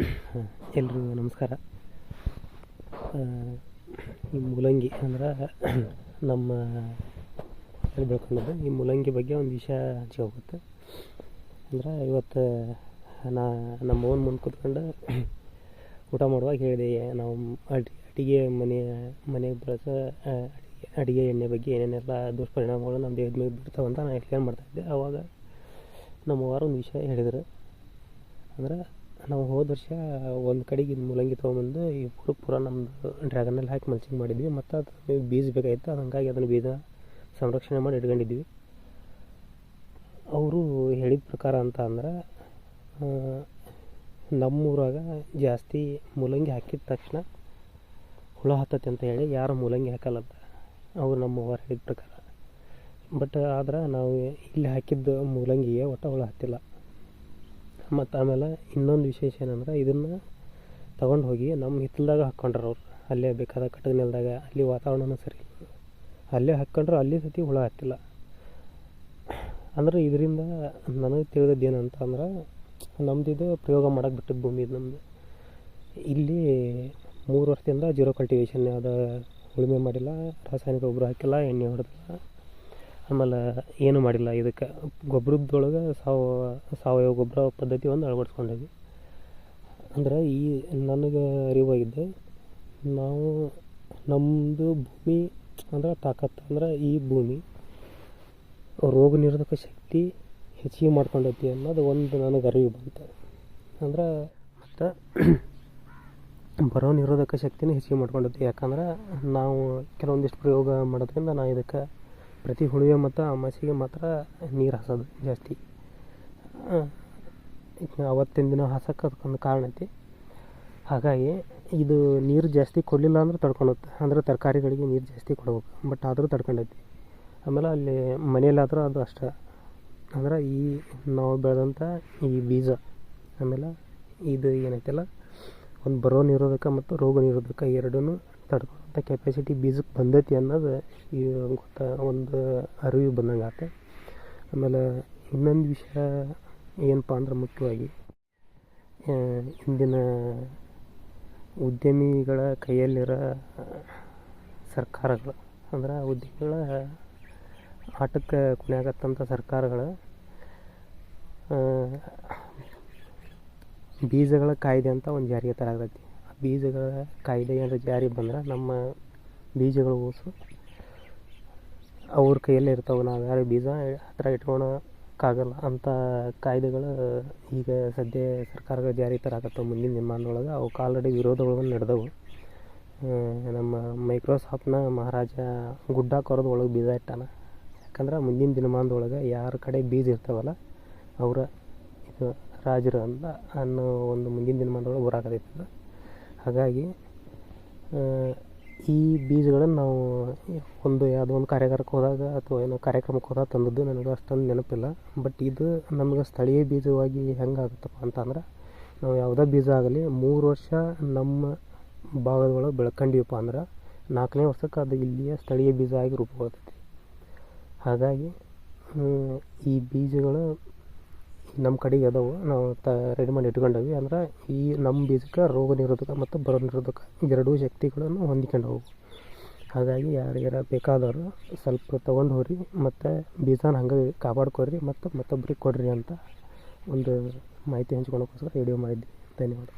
ಎಲ್ರಿಗೂ ನಮಸ್ಕಾರ. ಈ ಮೂಲಂಗಿ ಅಂದ್ರೆ ನಮ್ಮ ಬೆಳ್ಕೊಂಡದ್ದು. ಈ ಮೂಲಂಗಿ ಬಗ್ಗೆ ಒಂದು ವಿಷಯ ಹಂಚಿ ಹೋಗುತ್ತೆ ಅಂದ್ರೆ ಇವತ್ತು ನಾ ನಮ್ಮ ಓನ್ ಮುಂದೆ ಕೂತ್ಕೊಂಡು ಊಟ ಮಾಡುವಾಗ ಹೇಳಿದೆ, ನಾವು ಅಡಿ ಅಡಿಗೆ ಮನೆ, ಮನೆಗೆ ಬಳಸೋ ಅಡಿಗೆ ಅಡಿಗೆ ಎಣ್ಣೆ ಬಗ್ಗೆ ಏನೇನೆಲ್ಲ ದುಷ್ಪರಿಣಾಮಗಳು ನಮ್ಮ ದೇಹದ ಮೇಲೆ ಬಿಡ್ತಾವೆ ಅಂತ ನಾನು ಎಕ್ಸ್ಪ್ಲೇನ್ ಮಾಡ್ತಾಯಿದ್ದೆ ಆವಾಗ ನಮ್ಮ ಅವ್ವಾರು ಒಂದು ವಿಷಯ ಹೇಳಿದರು. ಅಂದ್ರೆ ನಾವು ಹೋದ ವರ್ಷ ಒಂದು ಕಡೆಗೆ ಮೂಲಂಗಿ ತೊಗೊಂಬಂದು ಈ ಪೂರ ಪೂರ ನಮ್ಮದು ಡ್ರ್ಯಾಗನಲ್ಲಿ ಹಾಕಿ ಮಲ್ಚಿಂಗ್ ಮಾಡಿದ್ವಿ. ಮತ್ತು ಅದು ಬೀಜ ಬೇಕಾಗಿತ್ತು ಅದು ಹಂಗಾಗಿ ಅದನ್ನು ಬೀಜ ಸಂರಕ್ಷಣೆ ಮಾಡಿ ಇಟ್ಕೊಂಡಿದ್ವಿ. ಅವರು ಹೇಳಿದ ಪ್ರಕಾರ ಅಂತ ಅಂದ್ರೆ ನಮ್ಮೂರಾಗ ಜಾಸ್ತಿ ಮೂಲಂಗಿ ಹಾಕಿದ ತಕ್ಷಣ ಹುಳ ಹತ್ತತೆ ಅಂತ ಹೇಳಿ ಯಾರು ಮೂಲಂಗಿ ಹಾಕಲ್ಲಂತ ಅವ್ರು ನಮ್ಮ ಅವ್ವಾರು ಹೇಳಿದ ಪ್ರಕಾರ. ಬಟ್ ಆದ್ರೆ ನಾವು ಇಲ್ಲಿ ಹಾಕಿದ್ದು ಮೂಲಂಗಿಗೆ ಒಟ್ಟು ಹುಳ ಹತ್ತಿಲ್ಲ. ಮತ್ತು ಆಮೇಲೆ ಇನ್ನೊಂದು ವಿಶೇಷ ಏನಂದ್ರೆ ಇದನ್ನು ತಗೊಂಡು ಹೋಗಿ ನಮ್ಮ ಹಿತ್ತಲ್ದಾಗ ಹಾಕ್ಕೊಂಡ್ರು ಅವ್ರು. ಅಲ್ಲೇ ಬೇಕಾದ ಕಟ್ಟದ ನೆಲದಾಗ, ಅಲ್ಲಿ ವಾತಾವರಣನೂ ಸರಿ ಅಲ್ಲೇ ಹಾಕ್ಕೊಂಡ್ರು ಅಲ್ಲಿ ಸತಿ ಹುಳ ಹತ್ತಿಲ್ಲ. ಅಂದ್ರೆ ಇದರಿಂದ ನನಗೆ ತಿಳಿದದ್ದು ಏನಂತ ಅಂದ್ರೆ, ನಮ್ದು ಇದು ಪ್ರಯೋಗ ಮಾಡಕ್ಕೆ ಬಿಟ್ಟಿದ್ದು ಭೂಮಿ ಇದು ನಮ್ಮದು ಇಲ್ಲಿ ಮೂರು ವರ್ಷದಿಂದ ಜೀರೋ ಕಲ್ಟಿವೇಷನ್ ಯಾವುದೇ ಉಳುಮೆ ಮಾಡಿಲ್ಲ, ರಾಸಾಯನಿಕ ಗೊಬ್ಬರ ಹಾಕಿಲ್ಲ, ಎಣ್ಣೆ ಹೊಡೆದಿಲ್ಲ. ಆಮೇಲೆ ಏನು ಮಾಡಿಲ್ಲ. ಇದಕ್ಕೆ ಗೊಬ್ಬರದೊಳಗೆ ಸಾವ ಸಾವಯವ ಗೊಬ್ಬರ ಪದ್ಧತಿ ಒಂದು ಅಳವಡಿಸ್ಕೊಂಡೀವಿ. ಅಂದ್ರೆ ಈ ನನಗೆ ಅರಿವಾಗಿದ್ದೆ ನಾವು ನಮ್ಮದು ಭೂಮಿ ಅಂದ್ರೆ ತಾಕತ್ತು ಅಂದ್ರೆ ಈ ಭೂಮಿ ರೋಗ ನಿರೋಧಕ ಶಕ್ತಿ ಹೆಚ್ಚಿಗೆ ಮಾಡ್ಕೊಂಡೈತಿ ಅನ್ನೋದು ಒಂದು ನನಗೆ ಅರಿವು ಬಂತು. ಅಂದ್ರೆ ಮತ್ತು ಬರೋ ನಿರೋಧಕ ಶಕ್ತಿನೇ ಹೆಚ್ಚಿಗೆ ಮಾಡ್ಕೊಂಡೈತಿ. ಯಾಕಂದ್ರೆ ನಾವು ಕೆಲವೊಂದಿಷ್ಟು ಪ್ರಯೋಗ ಮಾಡೋದ್ರಿಂದ ನಾ ಇದಕ್ಕೆ ಪ್ರತಿ ಹುಳುವೆ ಮತ್ತು ಅಮಾಸಿಗೆ ಮಾತ್ರ ನೀರು ಹಾಸೋದು ಜಾಸ್ತಿ. ಅವತ್ತಿನ ದಿನ ಹಾಸಕ್ಕೆ ಅದಕ್ಕೊಂದು ಕಾರಣ ಐತಿ. ಹಾಗಾಗಿ ಇದು ನೀರು ಜಾಸ್ತಿ ಕೊಡಲಿಲ್ಲ ಅಂದ್ರೆ ತಡ್ಕೊಳುತ್ತೆ ಅಂದ್ರೆ ತರಕಾರಿಗಳಿಗೆ ನೀರು ಜಾಸ್ತಿ ಕೊಡ್ಬೇಕು, ಬಟ್ ಆದರೂ ತಡ್ಕೊಂಡೈತಿ. ಆಮೇಲೆ ಅಲ್ಲಿ ಮನೆಯಲ್ಲಾದರೂ ಅದು ಅಷ್ಟೇ. ಅಂದ್ರೆ ಈ ನಾವು ಬೆಳೆದಂಥ ಈ ಬೀಜ, ಆಮೇಲೆ ಇದು ಏನೈತಲ್ಲ, ಒಂದು ಬರೋ ನಿರೋಧಕ ಮತ್ತು ರೋಗ ನಿರೋಧಕ ಎರಡೂ ತಡ್ಕೊಳ್ಳೋಂಥ ಕೆಪ್ಯಾಸಿಟಿ ಬೀಜಕ್ಕೆ ಬಂದೈತಿ ಅನ್ನೋದು ಈ ಗೊತ್ತ ಒಂದು ಅರಿವು ಬಂದಂಗೆ ಆತ ಆಮೇಲೆ ಇನ್ನೊಂದು ವಿಷಯ ಏನಪ್ಪ ಅಂದ್ರೆ ಮುಖ್ಯವಾಗಿ ಇಂದಿನ ಉದ್ಯಮಿಗಳ ಕೈಯಲ್ಲಿರೋ ಸರ್ಕಾರಗಳು, ಅಂದ್ರೆ ಉದ್ಯಮಿಗಳ ಆಟಕ್ಕೆ ಕುಣಿಯಾಗತ್ತಂಥ ಸರ್ಕಾರಗಳು ಬೀಜಗಳ ಕಾಯ್ದೆ ಅಂತ ಒಂದು ಜಾರಿಗೆ ತರಾಗೈತಿ ಬೀಜಗಳ ಕಾಯಿಲೆ ಏನಾರ ಜಾರಿ ಬಂದ್ರೆ ನಮ್ಮ ಬೀಜಗಳು ಓಸು ಅವ್ರ ಕೈಯಲ್ಲೇ ಇರ್ತಾವೆ. ನಾವು ಯಾರು ಬೀಜ ಹತ್ರ ಇಟ್ಕೊಳಕ್ಕಾಗಲ್ಲ ಅಂಥ ಕಾಯ್ದೆಗಳು ಈಗ ಸದ್ಯ ಸರ್ಕಾರಗಳು ಜಾರಿ ತರಕತ್ತವು ಮುಂದಿನ ದಿನಮಾನದೊಳಗೆ. ಅವು ಆಲ್ರೆಡಿ ವಿರೋಧಗಳು ನಡೆದವು. ನಮ್ಮ ಮೈಕ್ರೋಸಾಫ್ಟ್ನ ಮಹಾರಾಜ ಗುಡ್ಡ ಕೊರೋದು ಒಳಗೆ ಬೀಜ ಇಟ್ಟಾನ. ಯಾಕಂದ್ರೆ ಮುಂದಿನ ದಿನಮಾನದೊಳಗೆ ಯಾರ ಕಡೆ ಬೀಜ ಇರ್ತಾವಲ್ಲ, ಅವರ ಇದು ರಾಜರು ಅಂತ ಅನ್ನೋ ಒಂದು ಮುಂದಿನ ದಿನಮಾನದೊಳಗೆ ಬರಾಕತ್ತೈತೆ ಹಾಗಾಗಿ ಈ ಬೀಜಗಳನ್ನು ನಾವು ಒಂದು ಯಾವುದೋ ಒಂದು ಕಾರ್ಯಾಗಾರಕ್ಕೆ ಹೋದಾಗ ಅಥವಾ ಏನೋ ಕಾರ್ಯಕ್ರಮಕ್ಕೆ ಹೋದಾಗ ತಂದದ್ದು ನನಗೆ ಅಷ್ಟೊಂದು ನೆನಪಿಲ್ಲ. ಬಟ್ ಇದು ನಮ್ಗೆ ಸ್ಥಳೀಯ ಬೀಜವಾಗಿ ಹೆಂಗಾಗುತ್ತಪ್ಪ ಅಂತಂದ್ರೆ ನಾವು ಯಾವುದೇ ಬೀಜ ಆಗಲಿ, ಮೂರು ವರ್ಷ ನಮ್ಮ ಭಾಗದೊಳಗೆ ಬೆಳ್ಕೊಂಡಿವಪ್ಪ ಅಂದ್ರೆ, ನಾಲ್ಕನೇ ವರ್ಷಕ್ಕೆ ಅದು ಇಲ್ಲಿಯ ಸ್ಥಳೀಯ ಬೀಜ ಆಗಿ ರೂಪುಗೊಳ್ತೈತಿ. ಹಾಗಾಗಿ ಈ ಬೀಜಗಳು ನಮ್ಮ ಕಡೆಗೆ ಅದಾವೆ. ನಾವು ತ ರೆಡಿ ಮಾಡಿ ಇಟ್ಕೊಂಡವಿ. ಅಂದ್ರೆ ಈ ನಮ್ಮ ಬೀಜಕ್ಕೆ ರೋಗ ನಿರೋಧಕ ಮತ್ತು ಬರ ನಿರೋಧಕ ಎರಡೂ ಶಕ್ತಿಗಳನ್ನು ಹೊಂದಿಕೊಂಡು ಹಾಗಾಗಿ ಯಾರಿಗಾರ ಬೇಕಾದವರು ಸ್ವಲ್ಪ ತೊಗೊಂಡು ಹೋಗ್ರಿ ಮತ್ತು ಬೀಜನ ಹಂಗೆ ಕಾಪಾಡ್ಕೊರಿ ಮತ್ತು ಮತ್ತೊಬ್ರಿಗೆ ಕೊಡ್ರಿ ಅಂತ ಒಂದು ಮಾಹಿತಿ ಹಂಚ್ಕೊಳಕ್ಕೋಸ್ಕರ ವಿಡಿಯೋ ಮಾಡಿದ್ವಿ. ಧನ್ಯವಾದ.